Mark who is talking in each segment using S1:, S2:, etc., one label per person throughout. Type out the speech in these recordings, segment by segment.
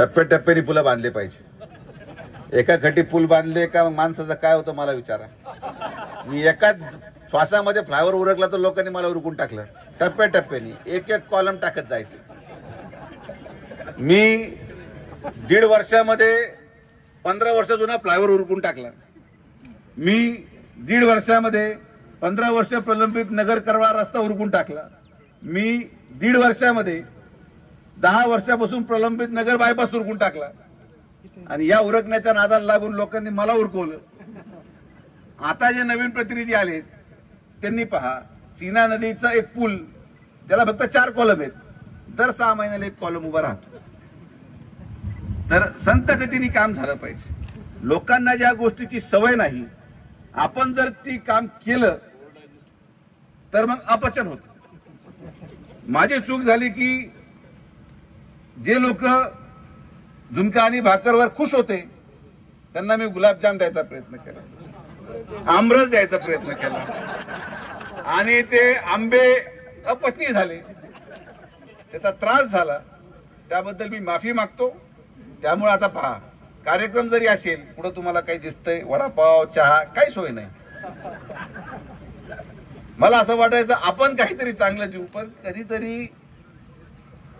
S1: टप्प्याटप्प्याने पुलं बांधले पाहिजे. एका खटी पूल बांधले का मग माणसाचं काय होतं मला विचारा. मी एकाच श्वासामध्ये फ्लायवर उरकला तर लोकांनी मला उरकून टाकलं. टप्प्याटप्प्याने एक एक कॉलम टाकत जायचं. मी दीड वर्षामध्ये पंधरा वर्ष जुना फ्लायवर उरकून टाकला. मी दीड वर्षामध्ये पंधरा वर्ष प्रलंबित नगर करवा रस्ता उरकून टाकला. मी दीड वर्षामध्ये दहा वर्षापासून प्रलंबित नगर बायपास उरकून टाकला. आणि या उरकण्याच्या नादाला लागून लोकांनी मला उरकवलं. आता जे नवीन प्रतिनिधी आले त्यांनी पहा सीना नदीचा एक पूल त्याला फक्त चार कॉलम आहेत. दर सहा महिन्याला एक कॉलम उभा राहतो. तर संत गतीने काम झालं पाहिजे. लोकांना ज्या गोष्टीची सवय नाही आपण जर ती काम केलं तर मग अपचन होत. माझी चूक झाली की जे लोक झुणका आणि भाकरवर खुश होते त्यांना मी गुलाबजाम द्यायचा प्रयत्न केला. आमरस द्यायचा प्रयत्न केला. आणि ते आंबे अपचनीय झाले. त्याचा त्रास झाला. त्याबद्दल मी माफी मागतो. त्यामुळे आता पहा कार्यक्रम जरी असेल पुढे तुम्हाला काही दिसतंय वडापाव चहा काही सोय नाही. मला असं वाटायचं आपण काहीतरी चांगलं देऊ पण कधीतरी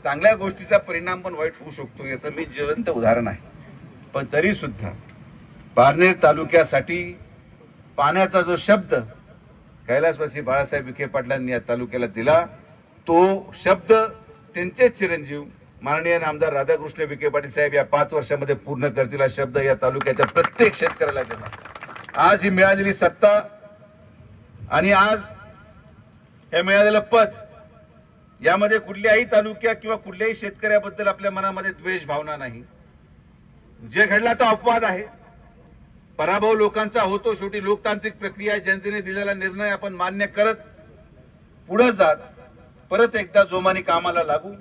S1: चांगल्या गोष्टीचा परिणाम पण वाईट होऊ शकतो याचं मी जिवंत उदाहरण आहे. पण तरीसुद्धा पारनेर तालुक्यासाठी पाण्याचा जो शब्द कैलासवासी बाळासाहेब विखे पाटलांनी या तालुक्याला दिला तो शब्द त्यांचेच चिरंजीव माननीय आमदार राधाकृष्ण विखे पाटील साहेब या पाच वर्षामध्ये पूर्ण करतील हा शब्द या तालुक्याच्या प्रत्येक शेतकऱ्याला दिला आज ही मिळालेली सत्ता आणि आज हे मिळालेलं पद यामध्ये कुठल्याही तालुक्या किंवा कुठल्याही शेतकऱ्याबद्दल आपल्या मनामध्ये द्वेष भावना नाही. जे घडला तो अपवाद आहे. पराभव लोकांचा होतो शेवटी लोकतांत्रिक प्रक्रिया जनतेने दिलेला निर्णय आपण मान्य करत पुढे जात परत एकदा जोमाने कामाला लागू.